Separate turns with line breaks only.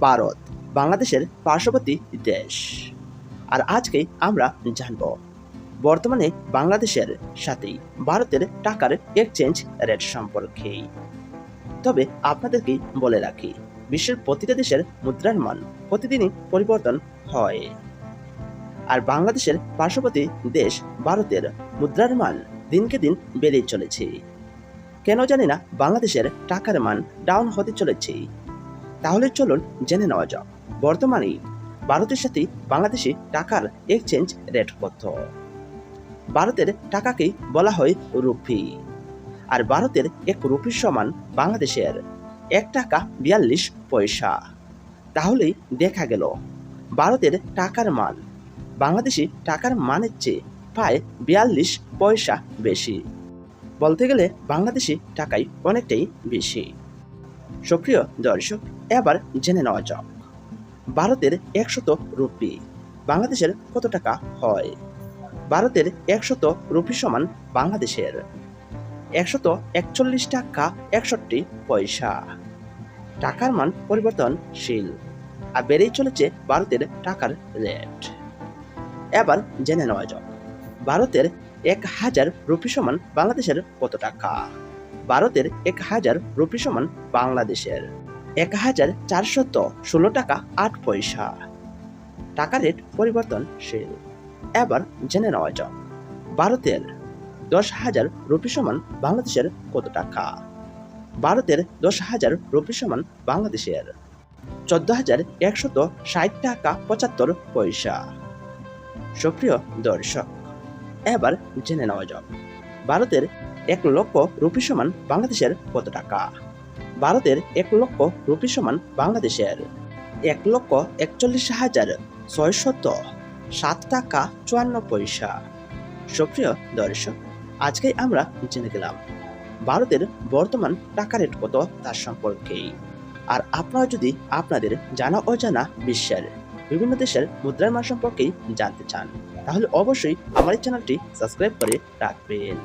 ভারত, বাংলাদেশের পার্শ্ববর্তী দেশ। আর আজকে আমরা জানব, বর্তমানে বাংলাদেশের সাথেই ভারতের টাকার এক্সচেঞ্জ রেট সম্পর্কে। তবে আপনাদেরকে বলে রাখি, বিশ্বের প্রতিটা দেশের মুদ্রার মান প্রতিদিনই পরিবর্তন হয়। আর বাংলাদেশের পার্শ্ববর্তী দেশ ভারতের মুদ্রার মান দিনকে দিন বেড়েই চলেছে। কেন জানি না, বাংলাদেশের টাকার মান ডাউন হতে চলেছে। তাহলে চলুন জেনে নেওয়া যাক। বর্তমানে ভারতের সাথে বাংলাদেশি টাকার এক্সচেঞ্জ রেট কত ভারতের টাকাকেই বলা হয় রুপি আর ভারতের এক রুপির সমান বাংলাদেশের এক টাকা বিয়াল্লিশ পয়সা। তাহলেই দেখা গেল, ভারতের টাকার মান। বাংলাদেশি টাকার মানের চেয়ে প্রায় বিয়াল্লিশ পয়সা বেশি। বলতে গেলে বাংলাদেশি টাকাই অনেকটাই বেশি। সুপ্রিয় দর্শক, এবার জেনে নেওয়া যাক। ভারতের একশত রুপি, বাংলাদেশের কত টাকা হয়? ভারতের একশত রুপি সমান বাংলাদেশের একশত একচল্লিশ টাকা একষট্টি পয়সা। টাকার মান পরিবর্তনশীল আর বেড়েই চলেছে ভারতের টাকার রেট। এবার জেনে নেওয়া যাক, ভারতের এক হাজার রুপি সমান বাংলাদেশের কত টাকা? ভারতের এক হাজার রুপি সমান বাংলাদেশের। এক হাজার চারশত ষোলো টাকা আট পয়সা। টাকা রেট পরিবর্তনশীল। এবার জেনে নেওয়া যাক, ভারতের দশ হাজার রুপি সমান বাংলাদেশের কত টাকা? ভারতের দশ হাজার রুপি সমান বাংলাদেশের চোদ্দ হাজার একশত ষাট টাকা পঁচাত্তর পয়সা। সুপ্রিয় দর্শক, এবার জেনে নেওয়া যাক ভারতের এক লক্ষ রুপি সমান বাংলাদেশের কত টাকা? ভারতের এক লক্ষ রুপি সমান বাংলাদেশের এক লক্ষ একচল্লিশ হাজার ছয়শত সাত টাকা চুয়ান্ন পয়সা। সুপ্রিয় দর্শক, আজকে আমরা জেনে গেলাম ভারতের বর্তমান টাকা রেট কত তার সম্পর্কে। আর আপনারা যদি আপনাদের জানা অজানা বিশ্বের বিভিন্ন দেশের মুদ্রার মান সম্পর্কেই জানতে চান, তাহলে অবশ্যই আমার এই চ্যানেলটি সাবস্ক্রাইব করে রাখবেন।